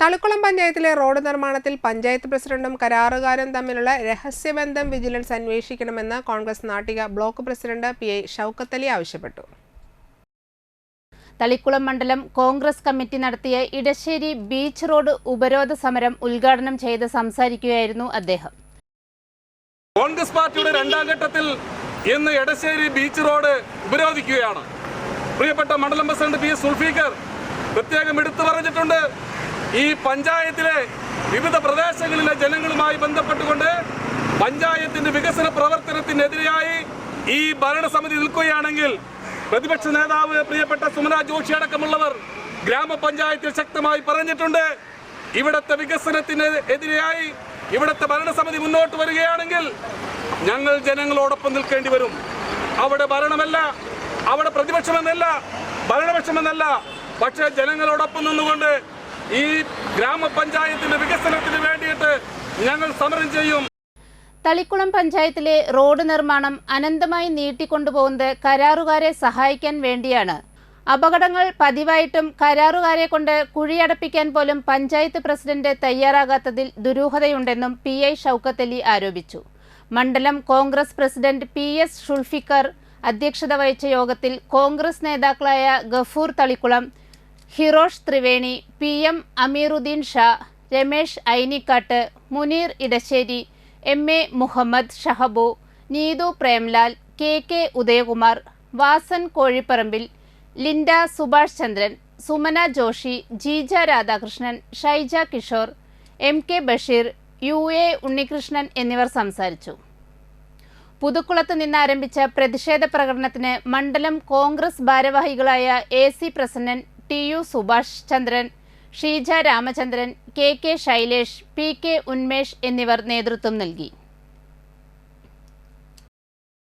തളിക്കുളം പഞ്ചായത്തിലെ റോഡ് നിർമ്മാണത്തിൽ പഞ്ചായത്ത് പ്രസിഡന്റും കരാറുകാരും തമ്മിലുള്ള രഹസ്യബന്ധം വിജിലൻസ് അന്വേഷിക്കണമെന്ന് Congress Nattika block president P I Shoukathali ആവശ്യപ്പെട്ടു. തളിക്കുളം മണ്ഡലം കോൺഗ്രസ് കമ്മിറ്റി നടത്തിയ ഇടശ്ശേരി ബീച്ച് റോഡ് ഉപരോധ സമരം ഉദ്ഘാടനം ചെയ്ത് സംസാരിക്കുകയായിരുന്നു അദ്ദേഹം. കോൺഗ്രസ് പാർട്ടിയുടെ രണ്ടാം ഘട്ടത്തിൽ ഇന്ന് എടശ്ശേരി ബീച്ച് റോഡ് ഉപരോധിക്കുകയാണ്. പ്രിയപ്പെട്ട മണ്ഡലം പ്രസിഡന്റ് പി എസ് സുൽഫീഖർ പ്രത്യേകം എടുത്തു പറഞ്ഞിട്ടുണ്ട്. ഈ പഞ്ചായത്തിലെ വിവിധ പ്രദേശങ്ങളിലെ ജനങ്ങളുമായി ബന്ധപ്പെട്ടുകൊണ്ട് പഞ്ചായത്തിന്റെ വികസന പ്രവർത്തനത്തിനെതിരെയായി ഈ ഭരണസമിതി നിൽക്കുകയാണെങ്കിൽ പ്രതിപക്ഷ നേതാവ് പ്രിയപ്പെട്ട സുമന ജോഷി അടക്കമുള്ളവർ ഗ്രാമപഞ്ചായത്തിൽ ശക്തമായി പറഞ്ഞിട്ടുണ്ട്. ഇവിടത്തെ വികസനത്തിന് എതിരെയായി ഇവിടത്തെ ഭരണസമിതി മുന്നോട്ട് വരികയാണെങ്കിൽ ഞങ്ങൾ ജനങ്ങളോടൊപ്പം നിൽക്കേണ്ടി വരും. അവിടെ ഭരണമല്ല അവിടെ പ്രതിപക്ഷമെന്നല്ല ഭരണപക്ഷമെന്നല്ല. പക്ഷേ ജനങ്ങളോടൊപ്പം നിന്നുകൊണ്ട് ഈ ഗ്രാമപഞ്ചായത്തിന്റെ വികസനത്തിന് വേണ്ടിയിട്ട് ഞങ്ങൾ സമരം ചെയ്യും. തളിക്കുളം പഞ്ചായത്തിലെ റോഡ് നിർമ്മാണം അനന്തമായി നീട്ടിക്കൊണ്ടുപോകുന്നത് കരാറുകാരെ സഹായിക്കാൻ വേണ്ടിയാണ്. അപകടങ്ങൾ പതിവായിട്ടും കരാറുകാരെ കൊണ്ട് കുഴിയടപ്പിക്കാൻ പോലും പഞ്ചായത്ത് പ്രസിഡന്റ് തയ്യാറാകാത്തതിൽ ദുരൂഹതയുണ്ടെന്നും പി ഐ ഷൌക്കത്തലി ആരോപിച്ചു. മണ്ഡലം Congress president P S Shulfikar അധ്യക്ഷത വഹിച്ച യോഗത്തിൽ കോൺഗ്രസ് നേതാക്കളായ Gafoor Thalikulam Hirosh Triveni P M Ameeruddin Shah Ramesh Ainikkat Muneer Edassery M A Muhammad Shahabu Neethu Premlal K K Udayakumar Vasan Kozhiparambil Linda Subhash Chandran Suman Joshi Jeeja Radhakrishnan Shaija Kishore M K Basheer U A Unnikrishnan എന്നിവർ സംസാരിച്ചു. പുതുക്കുളത്ത് നിന്ന് ആരംഭിച്ച പ്രതിഷേധ പ്രകടനത്തിന് മണ്ഡലം കോൺഗ്രസ് ഭാരവാഹികളായ A C Prasannan T U Subhash Chandran Sheeja Ramachandran K K Shailesh P K Unmesh എന്നിവർ നേതൃത്വം നൽകി.